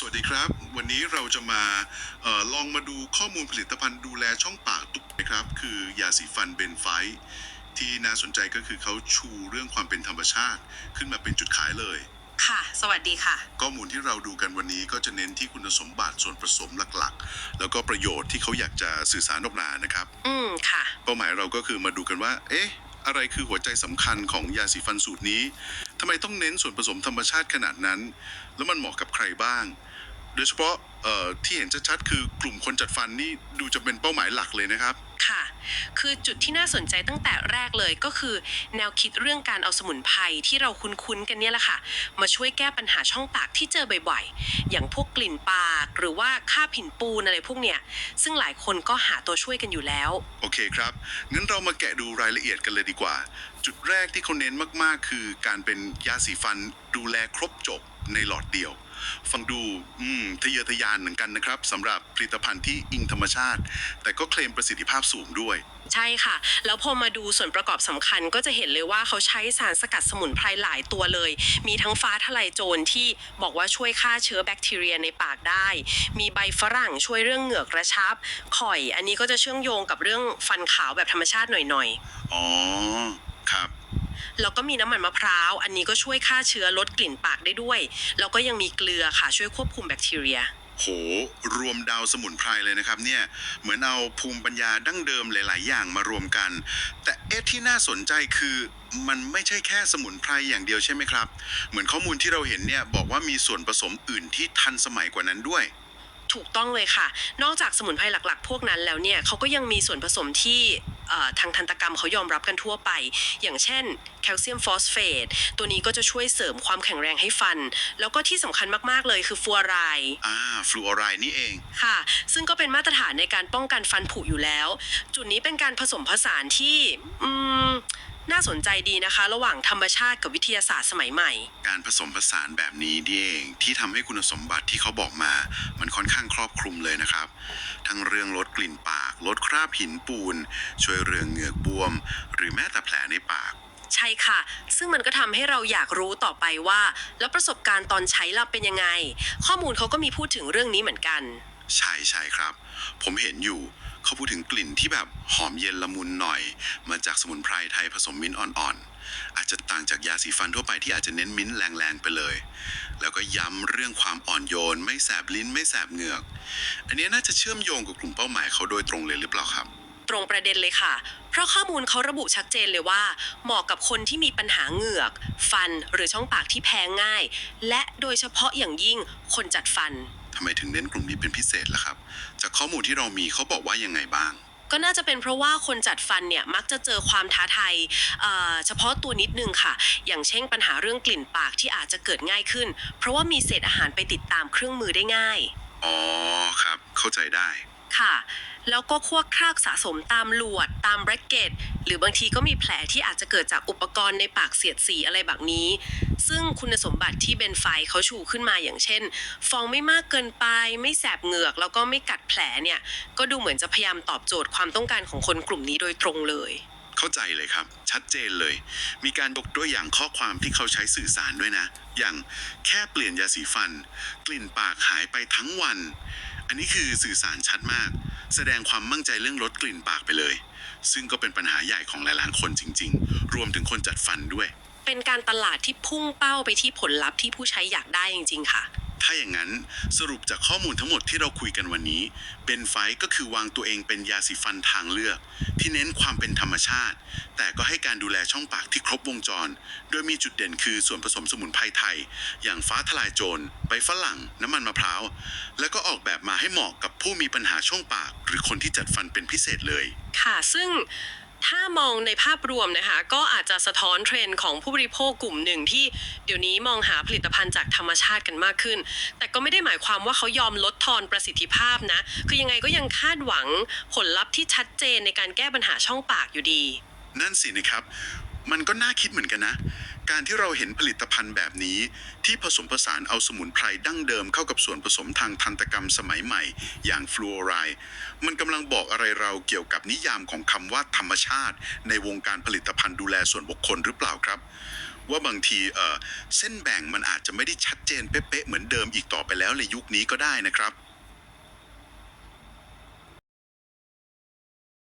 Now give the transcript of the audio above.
สวัสดีครับ วันนี้เราจะมาเออลองมาดูข้อมูลผลิตภัณฑ์ดูแลช่องปากตุกนะครับ คือยาสีฟันเบนไฟท์ที่น่าสนใจก็คือเขาชูเรื่องความเป็นธรรมชาติขึ้นมาเป็นจุดขายเลย ค่ะ สวัสดีค่ะ ข้อมูลที่เราดูกันวันนี้ก็จะเน้นที่คุณสมบัติส่วนผสมหลักๆ แล้วก็ประโยชน์ที่เขาอยากจะสื่อสารออกมานะครับ อืมค่ะ เป้าหมายเราก็คือมาดูกันว่า เอ๊ะ อะไรคือหัวใจสำคัญของยาสีฟันสูตรนี้ ทำไมต้องเน้นส่วนผสมธรรมชาติขนาดนั้น แล้วมันเหมาะกับใครบ้าง โดยเฉพาะที่เห็นชัดๆคือกลุ่มคนจัดฟันนี่ดูจะเป็นเป้าหมายหลักเลยนะครับ ค่ะ คือจุดที่น่าสนใจตั้งแต่แรกเลยก็คือ แนวคิดเรื่องการเอาสมุนไพรที่เราคุ้นๆกันเนี่ยแหละค่ะ มาช่วยแก้ปัญหาช่องปากที่เจอบ่อยๆ อย่างพวกกลิ่นปาก หรือว่าค่าบหินปูนอะไรพวกเนี้ยซึ่งหลายคนก็หาตัวช่วยกันอยู่แล้ว โอเคครับ งั้นเรามาแกะดูรายละเอียดกันเลยดีกว่า จุดแรกที่เขาเน้นมากๆ คือการเป็นยาสีฟันดูแลครบจบในหลอดเดียว ฟังดูอืมทะเยอทะยานเหมือนกันนะครับสำหรับผลิตภัณฑ์ที่อิงธรรมชาติ แต่ก็เคลมประสิทธิภาพสูงด้วย ใช่ค่ะ แล้วพอมาดูส่วนประกอบสำคัญก็จะเห็นเลยว่าเขาใช้สารสกัดสมุนไพรหลายตัวเลย มีทั้งฟ้าทะลายโจรที่บอกว่าช่วยฆ่าเชื้อแบคทีเรียในปากได้ มีใบฝรั่งช่วยเรื่องเหงือกกระชับ ข่อย อันนี้ก็จะเชื่อมโยงกับเรื่องฟันขาวแบบธรรมชาติหน่อยอ๋อ ครับๆแล้วก็มีน้ำมันมะพร้าว อันนี้ก็ช่วยฆ่าเชื้อลดกลิ่นปากได้ด้วย แล้วก็ยังมีเกลือค่ะช่วยควบคุมแบคทีเรีย โห รวมดาวสมุนไพรเลยนะครับเนี่ย เหมือนเอาภูมิปัญญาดั้งเดิมหลาย ๆ อย่างมารวมกัน แต่เอ๊ะที่น่าสนใจคือมันไม่ใช่แค่สมุนไพรอย่างเดียวใช่ไหมครับ เหมือนข้อมูลที่เราเห็นเนี่ยบอกว่ามีส่วนผสมอื่นที่ทันสมัยกว่านั้นด้วยถูกต้องเลยค่ะ นอกจากสมุนไพรหลัก ๆ พวกนั้นแล้วเนี่ยเขาก็ยังมีส่วนผสมที่ ทางทันตกรรมเขายอมรับกันทั่วไป อย่างเช่นแคลเซียมฟอสเฟตตัวนี้ก็จะช่วยเสริมความแข็งแรงให้ฟัน แล้วก็ที่สำคัญมาก ๆ เลยคือฟลูออไรด์อ่าฟลูออไรด์นี่เองค่ะ ซึ่งก็เป็นมาตรฐานในการป้องกันฟันผุอยู่แล้ว จุดนี้เป็นการผสมผสานที่อืมน่าสนใจดีนะคะ ระหว่างธรรมชาติกับวิทยาศาสตร์สมัยใหม่ การผสมผสานแบบนี้นี่เองที่ทำให้คุณสมบัติที่เขาบอกมา มันค่อนข้างครอบคลุมเลยนะครับ ทั้งเรื่องลดกลิ่นปาก ลดคราบหินปูน ช่วยเรื่องเหงือกบวม หรือแม้แต่แผลในปาก ใช่ค่ะ ซึ่งมันก็ทำให้เราอยากรู้ต่อไปว่า แล้วประสบการณ์ตอนใช้เราเป็นยังไง ข้อมูลเขาก็มีพูดถึงเรื่องนี้เหมือนกัน ใช่ใช่ครับ ผมเห็นอยู่เขาพูดถึงกลิ่นที่แบบหอมเย็นละมุนหน่อย มาจากสมุนไพรไทยผสมมิ้นท์อ่อนๆอาจจะต่างจากยาสีฟันทั่วไปที่อาจจะเน้นมิ้นท์แรงๆไปเลย แล้วก็ย้ำเรื่องความอ่อนโยน ไม่แสบลิ้นไม่แสบเหงือก อันนี้น่าจะเชื่อมโยงกับกลุ่มเป้าหมายเขาโดยตรงเลยหรือเปล่าครับ ตรงประเด็นเลยค่ะ เพราะข้อมูลเขาระบุชัดเจนเลยว่า เหมาะกับคนที่มีปัญหาเหงือก ฟันหรือช่องปากที่แพ้ง่าย และโดยเฉพาะอย่างยิ่งคนจัดฟันทำไมถึงเน้นกลุ่มนี้เป็นพิเศษล่ะครับ จากข้อมูลที่เรามีเขาบอกว่ายังไงบ้าง ก็น่าจะเป็นเพราะว่าคนจัดฟันเนี่ยมักจะเจอความท้าทายเฉพาะตัวนิดนึงค่ะ อย่างเช่นปัญหาเรื่องกลิ่นปากที่อาจจะเกิดง่ายขึ้น เพราะว่ามีเศษอาหารไปติดตามเครื่องมือได้ง่าย อ๋อครับ เข้าใจได้ ค่ะ แล้วก็พวกคราบสะสมตามหลวดตามแบรกเกตหรือบางทีก็มีแผลที่อาจจะเกิดจากอุปกรณ์ในปากเสียดสีอะไรแบบนี้ ซึ่งคุณสมบัติที่เบนไฟเขาชูขึ้นมาอย่างเช่น ฟองไม่มากเกินไป ไม่แสบเหงือก แล้วก็ไม่กัดแผลเนี่ย ก็ดูเหมือนจะพยายามตอบโจทย์ความต้องการของคนกลุ่มนี้โดยตรงเลย เข้าใจเลยครับ ชัดเจนเลย มีการยกตัวอย่างข้อความที่เขาใช้สื่อสารด้วยนะ อย่างแค่เปลี่ยนยาสีฟัน กลิ่นปากหายไปทั้งวัน อันนี้คือสื่อสารชัดมาก แสดงความมั่งใจเรื่องลดกลิ่นปากไปเลย ซึ่งก็เป็นปัญหาใหญ่ของหลายๆคนจริง ๆ รวมถึงคนจัดฟันด้วย เป็นการตลาดที่พุ่งเป้าไปที่ผลลัพธ์ที่ผู้ใช้อยากได้จริง ๆ ค่ะ ถ้าอย่างนั้นสรุปจากข้อมูลทั้งหมดที่เราคุยกันวันนี้ เบนไฟก็คือวางตัวเองเป็นยาสีฟันทางเลือก ที่เน้นความเป็นธรรมชาติ แต่ก็ให้การดูแลช่องปากที่ครบวงจร โดยมีจุดเด่นคือส่วนผสมสมุนไพรไทย อย่างฟ้าทลายโจรใบฝรั่ง น้ำมันมะพร้าว แล้วก็ออกแบบมาให้เหมาะกับผู้มีปัญหาช่องปาก หรือคนที่จัดฟันเป็นพิเศษเลย ค่ะซึ่ง ถ้ามองในภาพรวมนะคะ ก็อาจจะสะท้อนเทรนด์ของผู้บริโภคกลุ่มหนึ่งที่เดี๋ยวนี้มองหาผลิตภัณฑ์จากธรรมชาติกันมากขึ้น แต่ก็ไม่ได้หมายความว่าเขายอมลดทอนประสิทธิภาพนะ คือยังไงก็ยังคาดหวังผลลัพธ์ที่ชัดเจนในการแก้ปัญหาช่องปากอยู่ดี นั่นสินะครับ มันก็น่าคิดเหมือนกันนะ การที่เราเห็นผลิตภัณฑ์แบบนี้ ที่ผสมผสานเอาสมุนไพรดั้งเดิมเข้ากับส่วนผสมทางทันตกรรมสมัยใหม่ อย่างฟลูออไรด์มันกำลังบอกอะไรเราเกี่ยวกับนิยามของคำว่าธรรมชาติ ในวงการผลิตภัณฑ์ดูแลส่วนบุคคลหรือเปล่าครับ ว่าบางทีเออเส้นแบ่งมันอาจจะไม่ได้ชัดเจนเป๊ะๆเหมือนเดิมอีกต่อไปแล้วในยุคนี้ก็ได้นะครับ